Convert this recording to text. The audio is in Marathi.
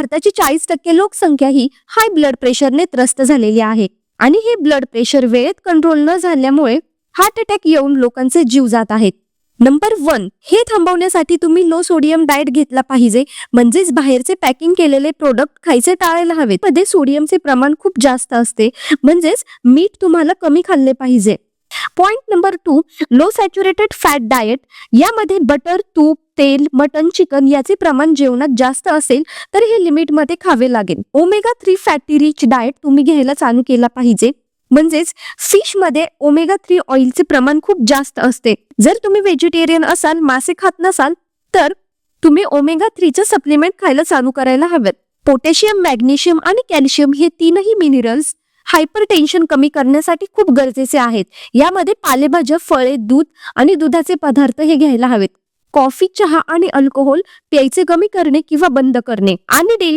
भारताची चाळीस टक्के लोकसंख्या ही हाय ब्लड प्रेशरने त्रस्त झालेली आहे. आणि हे ब्लड प्रेशर वेळेत कंट्रोल न झाल्यामुळे हार्ट अटॅक येऊन लोकांचे जीव जात आहेत. नंबर वन हे थांबवण्यासाठी तुम्ही लो सोडियम डाएट घेतला पाहिजे. म्हणजेच बाहेरचे पॅकिंग केलेले प्रोडक्ट खायचे टाळायला हवेत. मध्ये सोडियमचे प्रमाण खूप जास्त असते. म्हणजेच मीठ तुम्हाला कमी खाल्ले पाहिजे. Point number two low saturated fat diet यामध्ये बटर तूप तेल मटन चिकन याचे प्रमाण जेवणात जास्त असेल तर हे लिमिटमध्ये खावे लागेल. Omega three fatty rich diet तुम्ही घ्यायला चालू केला पाहिजे. म्हणजेच फिशमध्ये ओमेगा थ्री ऑइलचे प्रमाण खूप जास्त असते. जर तुम्ही व्हेजिटेरियन असाल मासे खात नसाल तर तुम्ही ओमेगा थ्रीचं सप्लिमेंट खायला चालू करायला हवेत. पोटॅशियम मॅग्नेशियम आणि कॅल्शियम हे तीनही मिनरल्स हायपर टेन्शन कमी करण्यासाठी खूप गरजेचे आहेत. यामध्ये पालेभाज्या फळे दूध आणि दुधाचे पदार्थ हे घ्यायला हवेत. कॉफी चहा आणि अल्कोहोल प्यायचे कमी करणे किंवा बंद करणे. आणि डेली